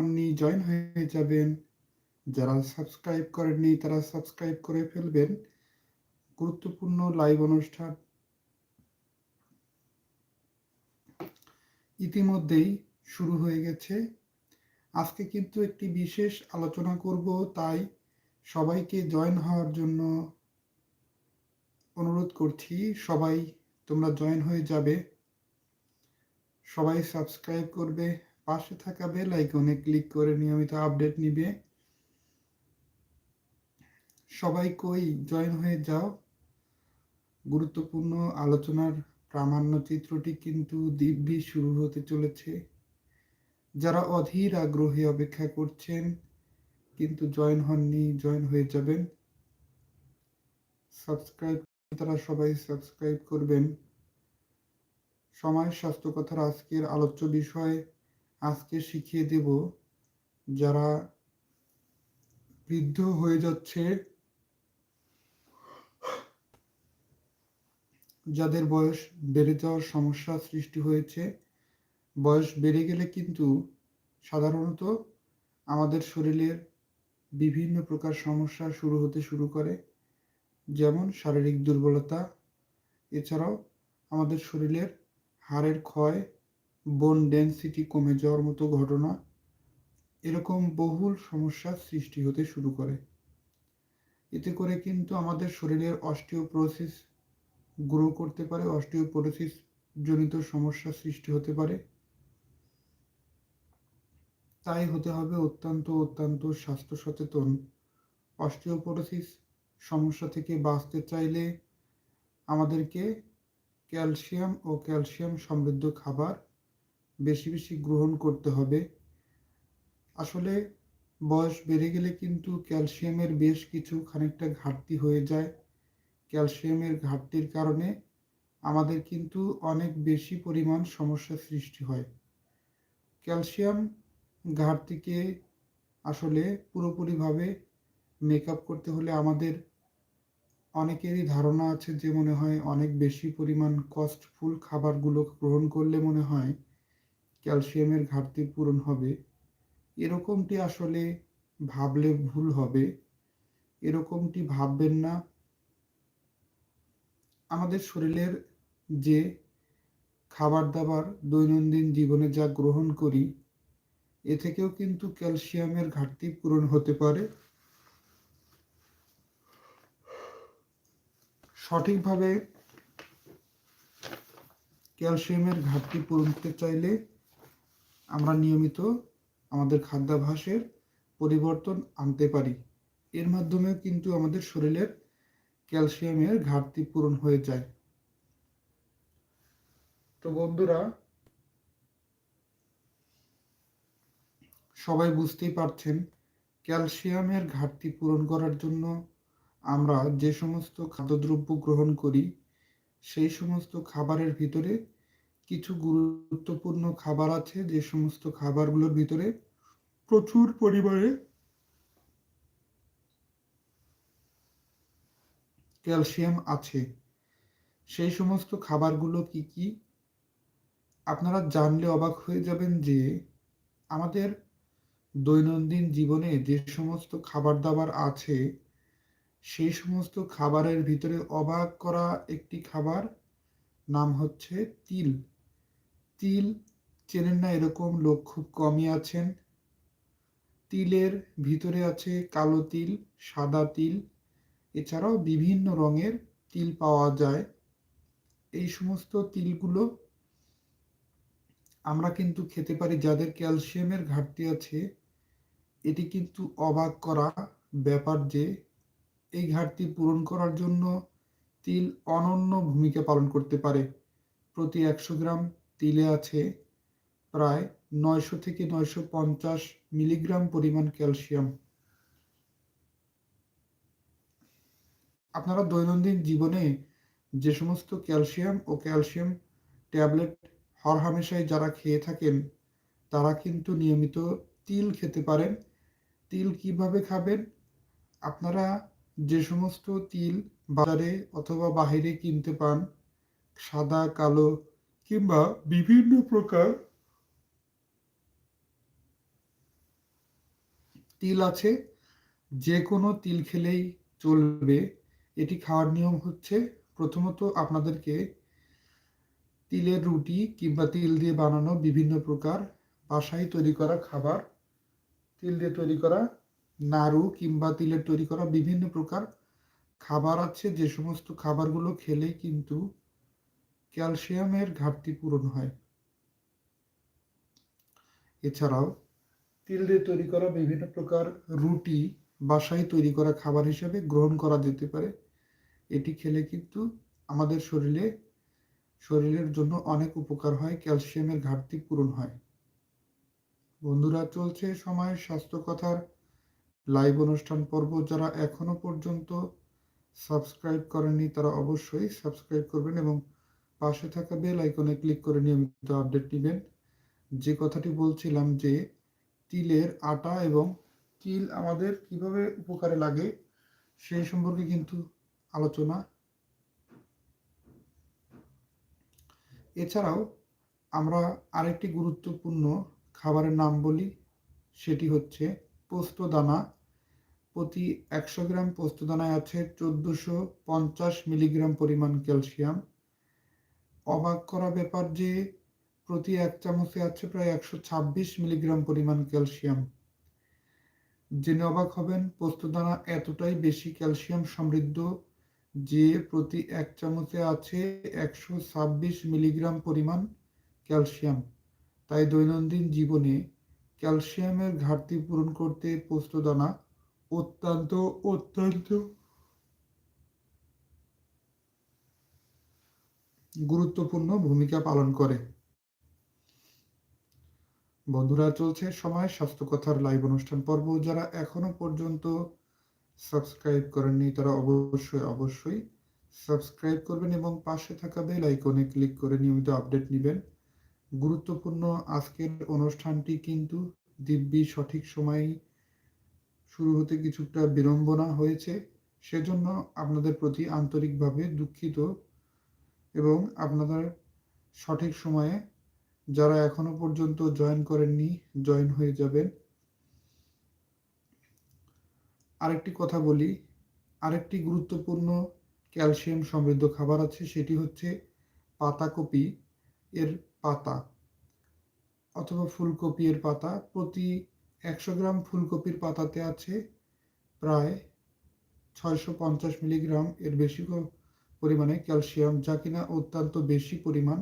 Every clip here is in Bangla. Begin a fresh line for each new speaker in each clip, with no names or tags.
হননি জয়েন হয়ে যাবেন। যারা সাবস্ক্রাইব করেননি, তারা সাবস্ক্রাইব করে ফেলবেন। গুরুত্বপূর্ণ লাইভ অনুষ্ঠান। ইতিমধ্যেই শুরু হয়ে গেছে। আজকে কিন্তু একটি বিশেষ আলোচনা করব, তাই সবাইকে জয়েন হওয়ার জন্য অনুরোধ করছি, সবাই তোমরা জয়েন হয়ে যাবে। সবাই সাবস্ক্রাইব করবে। পাশে থাকা বেল আইকনে ক্লিক করে নিয়মিত আপডেট নিবে। সবাই কই? জয়েন হয়ে যাও। গুরুত্বপূর্ণ আলোচনার প্রামাণ্য চিত্রটি কিন্তু দিব্যি শুরু হতে চলেছে। যারা অধীর আগ্রহে অপেক্ষা করছেন, কিন্তু জয়েন হননি জয়েন হয়ে যাবেন। সাবস্ক্রাইব তারা সবাই সাবস্ক্রাইব করবেন। সময়, স্বাস্থ্য কথার আজকের আলোচ্য বিষয়। আজকে শিখিয়ে দেব যারা বৃদ্ধ হয়ে যাচ্ছে, যাদের বয়স বেড়ে যাওয়ার সমস্যা সৃষ্টি হয়েছে। বয়স বেড়ে গেলে কিন্তু সাধারণত আমাদের শরীরের বিভিন্ন প্রকার সমস্যা শুরু হতে শুরু করে, যেমন শারীরিক দুর্বলতা। এছাড়াও আমাদের শরীরের হাড়ের ক্ষয় বোন ডেন্সিটি কমে যাওয়ার মতো ঘটনা, এরকম বহুল সমস্যার সৃষ্টি হতে শুরু করে। এতে করে কিন্তু আমাদের শরীরের অস্টিওপ্রোসিস গ্রো করতে পারে, অস্টিওপোরোসিস জনিত সমস্যা সৃষ্টি হতে পারে। তাই হতে হবে অত্যন্ত অত্যন্ত স্বাস্থ্য সচেতন। অস্টিওপোরোসিস সমস্যা থেকে বাঁচতে চাইলে আমাদেরকে ক্যালসিয়াম ও ক্যালসিয়াম সমৃদ্ধ খাবার বেশি বেশি গ্রহণ করতে হবে। আসলে বয়স বেড়ে গেলে কিন্তু ক্যালসিয়ামের বেশ কিছু খানিকটা ঘাটতি হয়ে যায়। ক্যালসিয়ামের ঘাটতির কারণে আমাদের কিন্তু অনেক বেশি পরিমাণ সমস্যা সৃষ্টি হয়। ক্যালসিয়াম ঘাটতিকে আসলে পুরোপুরিভাবে মেক আপ করতে হলে আমাদের অনেকেরই ধারণা আছে যে মনে হয় অনেক বেশি পরিমাণ কস্টফুল খাবারগুলো গ্রহণ করলে মনে হয় ক্যালসিয়ামের ঘাটতি পূরণ হবে। এরকমটি আসলে ভাবলে ভুল হবে। এরকমটি ভাববেন না। আমাদের শরীরের যে খাবার দাবার দৈনন্দিন জীবনে যা গ্রহণ করি, এ থেকেও কিন্তু ক্যালসিয়ামের ঘাটতি পূরণ হতে পারে। সঠিকভাবে ক্যালসিয়ামের ঘাটতি পূরণ করতে চাইলে আমরা নিয়মিত আমাদের খাদ্যাভ্যাসের পরিবর্তন আনতে পারি। এর মাধ্যমেও কিন্তু আমাদের শরীরের ক্যালসিয়ামের ঘাটতি পূরণ হয়ে যায়। তো বন্ধুরা, সবাই বুঝতেই পারছেন, ক্যালসিয়ামের ঘাটতি পূরণ করার জন্য আমরা যে সমস্ত খাদ্যদ্রব্য গ্রহণ করি, সেই সমস্ত খাবারের ভিতরে কিছু গুরুত্বপূর্ণ খাবার আছে, যে সমস্ত খাবারগুলোর ভিতরে প্রচুর পরিমাণে ক্যালসিয়াম আছে। সেই সমস্ত খাবারগুলো কি কি? আপনারা জানলে অবাক হয়ে যাবেন যে আমাদের দৈনন্দিন জীবনে যে সমস্ত খাবার দাবার আছে, সেই সমস্ত খাবারের ভিতরে অবাক করা একটি খাবার নাম হচ্ছে তিল। তিল চেনেন না, এরকম লোক খুব কমই আছেন। তিলের ভিতরে আছে কালো তিল, সাদা তিল। এছাড়াও বিভিন্ন রঙের তিল পাওয়া যায়। এই সমস্ত তিলগুলো আমরা কিন্তু খেতে পারি, যাদের ক্যালসিয়ামের ঘাটতি আছে। এটি কিন্তু অবাক করা ব্যাপার যে, এই ঘাটতি পূরণ করার জন্য তিল অনন্য ভূমিকা পালন করতে পারে। প্রতি একশো গ্রাম তিলে আছে প্রায় নয়শো থেকে নয়শো পঞ্চাশ মিলিগ্রাম পরিমাণ ক্যালসিয়াম। আপনারা দৈনন্দিন জীবনে যে সমস্ত ক্যালসিয়াম ও ক্যালসিয়াম ট্যাবলেট হরহামেশাই যারা খেয়ে থাকেন, তারা কিন্তু নিয়মিত তিল খেতে পারেন। তিল কীভাবে খাবেন? আপনারা যে সমস্ত তিল বাজারে অথবা বাহিরে কিনতে পান, সাদা, কালো কিংবা বিভিন্ন প্রকার তিল আছে, যে কোনো তিল খেলেই চলবে। এটি খাওয়ার নিয়ম হচ্ছে প্রথমত আপনাদেরকে তিলের রুটি কিংবা তিল দিয়ে বানানো বিভিন্ন প্রকার বাসায় তৈরি করা খাবার, তিল দিয়ে তৈরি করা নাড়ু কিংবা তিলের তৈরি করা বিভিন্ন প্রকার খাবার আছে। যে সমস্ত খাবারগুলো খেলে কিন্তু ক্যালসিয়ামের ঘাটতি পূরণ হয়। এছাড়াও, তিল দিয়ে তৈরি করা বিভিন্ন প্রকার রুটি বাসায় তৈরি করা খাবার হিসেবে গ্রহণ করা যেতে পারে। এটি খেলে কিন্তু আমাদের শরীরে, শরীরের জন্য অনেক উপকার হয়, ক্যালসিয়ামের ঘাটতি পূরণ হয়। বন্ধুরা, চলছে সময় স্বাস্থ্য কথার লাইভ অনুষ্ঠান পর্ব। যারা এখনও পর্যন্ত সাবস্ক্রাইব করেননি, তারা অবশ্যই সাবস্ক্রাইব করবেন এবং পাশে থাকা বেল আইকনে ক্লিক করে নিয়মিত আপডেট নেবেন। যে কথাটি বলছিলাম যে, তিলের আটা এবং তিল আমাদের কীভাবে উপকারে লাগে, সেই সম্পর্কে কিন্তু আলোচনা। এছাড়াও আমরা আরেকটি গুরুত্বপূর্ণ খাবারের নাম বলি, সেটি হচ্ছে পোস্ত দানা প্রতি একশো গ্রাম পোস্ত দানায় আছে চোদ্দোশো পঞ্চাশ মিলিগ্রাম পরিমাণ ক্যালসিয়াম। অবাক করা ব্যাপার যে প্রতি এক চামচে আছে প্রায় একশো ছাব্বিশ মিলিগ্রাম পরিমাণ ক্যালসিয়াম। জেনে অবাক হবেন পোস্তদানা এতটাই বেশি ক্যালসিয়াম সমৃদ্ধ যে প্রতি এক চামচে আছে একশো ছাব্বিশ মিলিগ্রাম পরিমাণ ক্যালসিয়াম। তাই দৈনন্দিন জীবনে ক্যালসিয়ামের ঘাটতি পূরণ করতে পোস্তদানা অত্যন্ত অত্যন্ত গুরুত্বপূর্ণ ভূমিকা পালন করে। বন্ধুরা, চলছে সময় স্বাস্থ্য কথার লাইভ অনুষ্ঠান পর্ব। যারা এখনও পর্যন্ত সাবস্ক্রাইব করেননি, তারা অবশ্যই অবশ্যই সাবস্ক্রাইব করবেন এবং পাশে থাকা বেল আইকনে ক্লিক করে নিয়মিত আপডেট নেবেন। গুরুত্বপূর্ণ আজকের অনুষ্ঠানটি কিন্তু দিব্যি সঠিক সময় শুরু হতে কিছুটা বিড়ম্বনা হয়েছে। সেজন্য আপনাদের প্রতি আন্তরিকভাবে দুঃখিত। এবং আপনাদের সঠিক সময়ে যারা এখনও পর্যন্ত জয়েন করেননি জয়েন হয়ে যাবেন। আরেকটি কথা বলি, আরেকটি গুরুত্বপূর্ণ ক্যালসিয়াম সমৃদ্ধ খাবার আছে, সেটি হচ্ছে পাতাকপি এর পাতা অথবা ফুলকপি এর পাতা। প্রতি একশো গ্রাম ফুলকপির পাতাতে আছে প্রায় ছয়শো পঞ্চাশ মিলিগ্রাম, এর বেশি পরিমাণে ক্যালসিয়াম, যা কিনা অত্যন্ত বেশি পরিমাণ।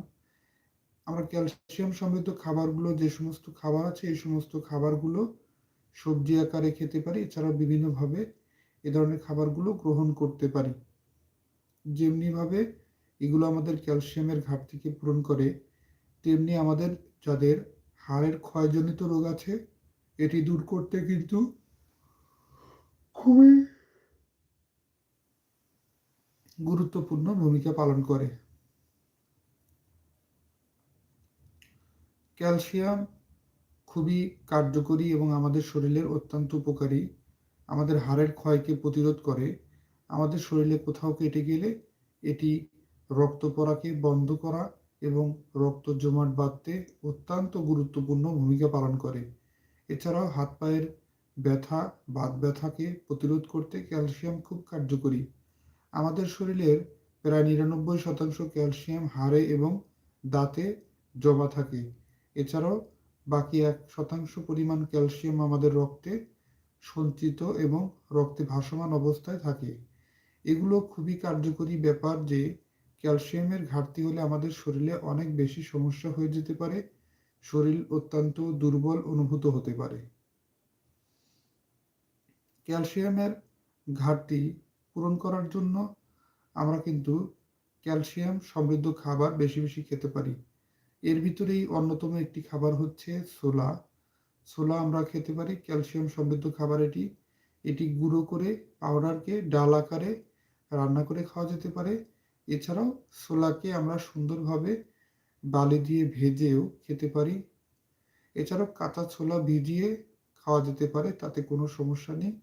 আমরা ক্যালসিয়াম সমৃদ্ধ খাবারগুলো, যে সমস্ত খাবার আছে, এই সমস্ত খাবারগুলো সবজি আকারে খেতে পারি। এছাড়াও বিভিন্নভাবে এ ধরনের খাবারগুলো গ্রহণ করতে পারি। যেমনিভাবে এগুলো আমাদের ক্যালসিয়ামের ঘাটতিকে পূরণ করে, তেমনি আমাদের যাদের হাড়ের ক্ষয়জনিত রোগ আছে, এটি দূর করতে কিন্তু খুবই গুরুত্বপূর্ণ ভূমিকা পালন করে। ক্যালসিয়াম খুবই কার্যকরী এবং আমাদের শরীরের অত্যন্ত উপকারী। আমাদের হাড়ের ক্ষয়কে প্রতিরোধ করে। আমাদের শরীরে কোথাও কেটে গেলে এটি রক্ত পড়াকে বন্ধ করা এবং রক্ত জমাট বাঁধতে অত্যন্ত গুরুত্বপূর্ণ ভূমিকা পালন করে। এছাড়াও হাত পায়ের ব্যথা, বাত ব্যথাকে প্রতিরোধ করতে ক্যালসিয়াম খুব কার্যকরী। আমাদের শরীরের প্রায় নিরানব্বই শতাংশ ক্যালসিয়াম হাড়ে এবং দাঁতে জমা থাকে। এছাড়াও বাকি এক শতাংশ পরিমাণ ক্যালসিয়াম আমাদের রক্তে সঞ্চিত এবং রক্তে ভাসমান অবস্থায় থাকে। এগুলো খুবই কার্যকরী ব্যাপার যে, ক্যালসিয়ামের ঘাটতি হলে আমাদের শরীরে অনেক বেশি সমস্যা হয়ে যেতে পারে। শরীর অত্যন্ত দুর্বল অনুভূত হতে পারে। ক্যালসিয়ামের ঘাটতি পূরণ করার জন্য আমরা কিন্তু ক্যালসিয়াম সমৃদ্ধ খাবার বেশি বেশি খেতে পারি। এর ভিতরেই অন্যতম একটি খাবার হচ্ছে ছোলা। ছোলা আমরা খেতে পারি, ক্যালসিয়াম সমৃদ্ধ খাবার এটি। এটি গুঁড়ো করে পাউডারকে ডাল আকারে রান্না করে খাওয়া যেতে পারে। এছাড়াও ছোলাকে আমরা সুন্দরভাবে বালি দিয়ে ভেজেও খেতে পারি। এছাড়াও কাঁচা ছোলা ভিজিয়ে খাওয়া যেতে পারে, তাতে কোনো সমস্যা নেই।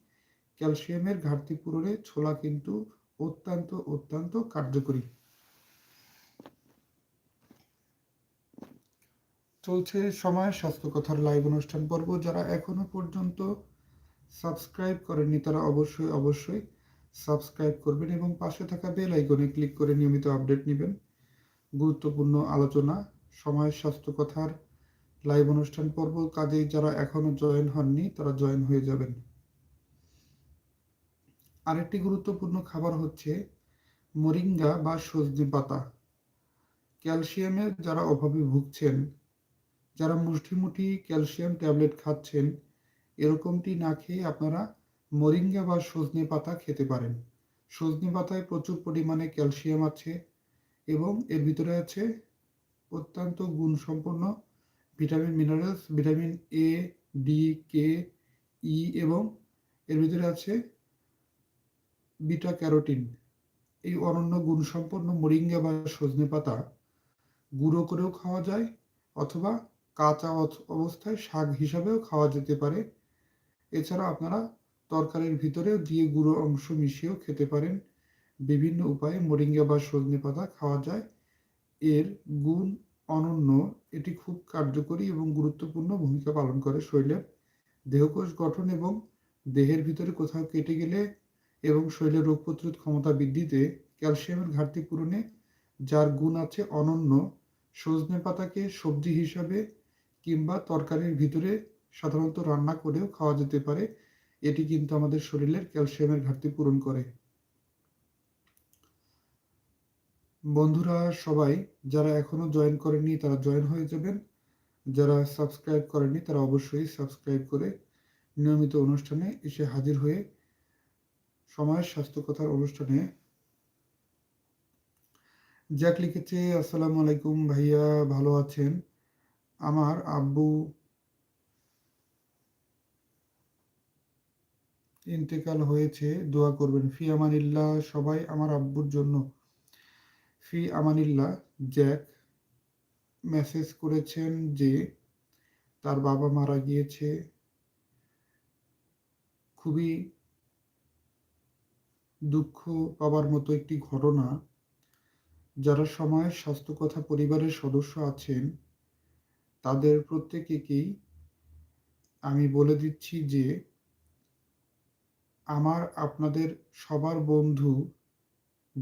ক্যালসিয়ামের ঘাটতি পূরণে ছোলা কিন্তু অত্যন্ত অত্যন্ত কার্যকরী। চলছে সময় স্বাস্থ্য কথার লাইভ অনুষ্ঠান পর্ব। যারা এখনও পর্যন্ত সাবস্ক্রাইব করেননি, তারা অবশ্যই অবশ্যই সাবস্ক্রাইব করবেন এবং পাশে থাকা বেল আইকনে ক্লিক করে নিয়মিত আপডেট নেবেন। গুরুত্বপূর্ণ আলোচনা, সময় স্বাস্থ্য কথার লাইভ অনুষ্ঠান পর্ব কাজেই যারা এখনও জয়েন হননি, তারা জয়েন হয়ে যাবেন। আরেকটি গুরুত্বপূর্ণ খাবার হচ্ছে মরিঙ্গা বা সজনে পাতা। ক্যালসিয়ামের যারা অভাবে ভুগছেন, যারা মুঠি ক্যালসিয়াম ট্যাবলেট খাচ্ছেন, এরকমটি না খেয়ে আপনারা মরিঙ্গা বা সজনে পাতা খেতে পারেন। সজনে পাতায় প্রচুর পরিমাণে ক্যালসিয়াম আছে এবং এর ভিতরে আছে অত্যন্ত গুণসম্পন্ন vitamin minerals, vitamin A, D, K, E এবং এর ভিতরে আছে বিটা ক্যারোটিন এই অনন্য গুণসম্পন্ন মরিঙ্গা বা সজনে পাতা গুঁড়ো করেও খাওয়া যায় অথবা কাঁচা অবস্থায় শাক হিসাবেও খাওয়া যেতে পারে। এছাড়া আপনারা তরকারির ভিতরেও দিয়ে গুঁড়ো অংশ মিশিয়েও খেতে পারেন। বিভিন্ন উপায়ে মরিঙ্গা বা সজনে পাতা খাওয়া যায়। এর গুণ অনন্য, এটি খুব কার্যকরী এবং গুরুত্বপূর্ণ ভূমিকা পালন করে শরীরের দেহকোষ গঠন এবং দেহের ভিতরে কোথাও কেটে গেলে এবং শরীরের রোগ প্রতিরোধ ক্ষমতা বৃদ্ধিতে ক্যালসিয়ামের ঘাটতি পূরণে, যার গুণ আছে অনন্য সজনে পাতাকে সবজি হিসাবে কিংবা তরকারির ভিতরে সাধারণত রান্না করেও খাওয়া যেতে পারে। এটি কিন্তু আমাদের শরীরের ক্যালসিয়ামের ঘাটতি পূরণ করে। বন্ধুরা, সবাই যারা এখনও জয়েন করেননি, তারা জয়েন হয়ে যাবেন। যারা সাবস্ক্রাইব করেননি, তারা অবশ্যই সাবস্ক্রাইব করে নিয়মিত অনুষ্ঠানে এসে হাজির হয়ে সময়ের স্বাস্থ্য কথার অনুষ্ঠানে জ্যাক লিখেছে, আসসালামু আলাইকুম ভাইয়া, ভালো আছেন? আমার আব্বু ইন্তেকাল হয়েছে, দোয়া করবেন। ফি আমানিল্লাহ, সবাই আমার আব্বুর জন্য। ফি আমানিল্লা জ্যাক মেসেজ করেছেন যে তার বাবা মারা গিয়েছে। খুবই দুঃখ পাবার মতো একটি ঘটনা, যারা সময়ের স্বাস্থ্য কথা পরিবারের সদস্য আছেন, তাদের প্রত্যেকেকেই আমি বলে দিচ্ছি যে, আমার আপনাদের সবার বন্ধু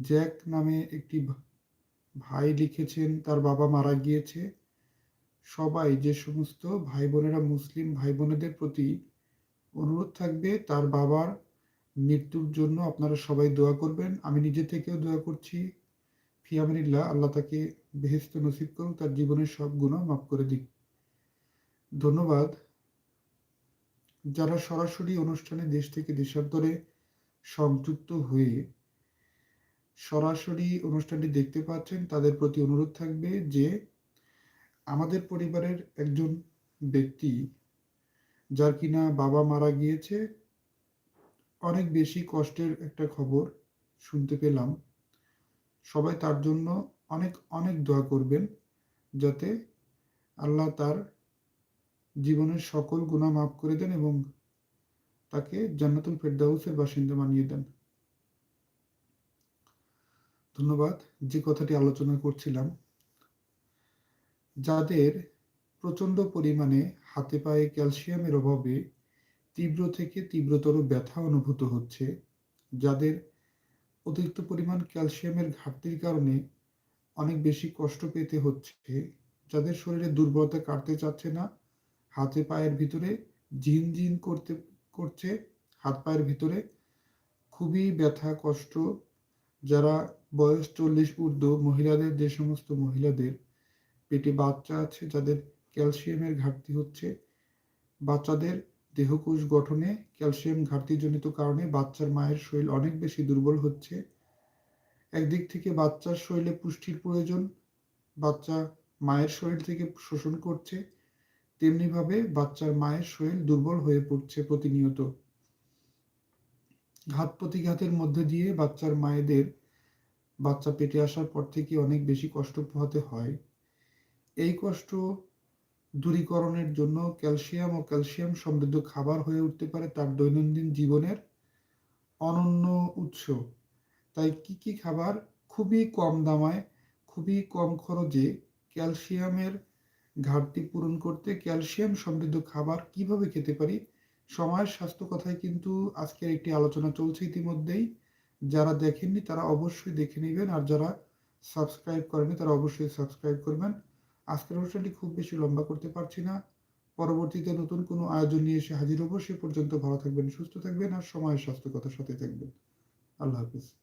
জ্যাক নামে একটি ভাই লিখেছেন, তার বাবা মারা গিয়েছে। সবাই, যে সমস্ত ভাই বোনেরা মুসলিম ভাই বোনেদের প্রতি অনুরোধ থাকবে, তার বাবার মৃত্যুর জন্য আপনারা সবাই দোয়া করবেন। আমি নিজে থেকেও দোয়া করছি। ফিয়ামিল্লাহ আল্লাহ তাকে বেহেস্ত নসিব করুন তার জীবনের সব গুণা মাফ করে দিক। ধন্যবাদ। যারা সরাসরি অনুষ্ঠানে দেশ থেকে দেশান্তরে সংযুক্ত হয়ে সরাসরি অনুষ্ঠানটি দেখতে পাচ্ছেন, তাদের প্রতি অনুরোধ থাকবে যে আমাদের পরিবারের একজন ব্যক্তি যার কিনা বাবা মারা গিয়েছে অনেক বেশি কষ্টের একটা খবর শুনতে পেলাম। সবাই তার জন্য অনেক অনেক দোয়া করবেন যাতে আল্লাহ তার জীবনের সকল গুণা মাফ করে দেন এবং তাকে জান্নাতুল ফেরদাউসের বাসিন্দা বানিয়ে দেন। ধন্যবাদ, যে কথাটি আলোচনা করছিলাম। যাদের প্রচণ্ড পরিমাণে হাতে পায়ে ক্যালসিয়ামের অভাবে তীব্র থেকে তীব্রতর ব্যথা অনুভূত হচ্ছে, যাদের অতিরিক্ত পরিমাণ ক্যালসিয়ামের ঘাটতির কারণে অনেক বেশি কষ্ট পেতে হচ্ছে, যাদের শরীরে দুর্বলতা কাটতে চাচ্ছে না, হাতে পায়ের ভিতরে ঝিনঝিন করতে, করছে, হাত পায়ের ভিতরে খুবই ব্যথা, কষ্ট, যারা বয়স চল্লিশ ঊর্ধ্ব, মহিলাদের যে সমস্ত মহিলাদের পেটে বাচ্চা আছে, যাদের ক্যালসিয়ামের ঘাটতি হচ্ছে, বাচ্চাদের দেহকোষ গঠনে ক্যালসিয়াম ঘাটতিজনিত কারণে বাচ্চার মায়ের শরীর অনেক বেশি দুর্বল হচ্ছে। একদিক থেকে বাচ্চার শরীরে পুষ্টির প্রয়োজন, বাচ্চা মায়ের শরীর থেকে শোষণ করছে, তেমনিভাবে বাচ্চার মায়ের শরীর দুর্বল হয়ে পড়ছে প্রতিনিয়ত। ঘাত প্রতিঘাতের মধ্যে দিয়ে বাচ্চার মায়েদের বাচ্চা পেটে আসার পর থেকে অনেক বেশি কষ্ট পোহাতে হয়। এই কষ্ট দূরীকরণের জন্য ক্যালসিয়াম ও ক্যালসিয়াম সমৃদ্ধ খাবার হয়ে উঠতে পারে তার দৈনন্দিন জীবনের অনন্য উৎস। তাই কি কি খাবার খুবই কম দামায়, খুবই কম খরচে ক্যালসিয়ামের ঘাটতি পূরণ করতে ক্যালসিয়াম সমৃদ্ধ খাবার কীভাবে খেতে পারি? সময়ের স্বাস্থ্য কথায় কিন্তু আজকের একটি আলোচনা চলছে ইতিমধ্যেই। যারা দেখেননি তারা অবশ্যই দেখে নেবেন আর যারা সাবস্ক্রাইব করেনি তারা অবশ্যই সাবস্ক্রাইব করবেন। আজকের অনুষ্ঠানটি খুব বেশি লম্বা করতে পারছি না। পরবর্তীতে নতুন কোনো আয়োজন নিয়ে এসে হাজির হব। সে পর্যন্ত ভালো থাকবেন, সুস্থ থাকবেন আর সময়ের স্বাস্থ্য সাথে থাকবেন। আল্লাহ হাফিজ।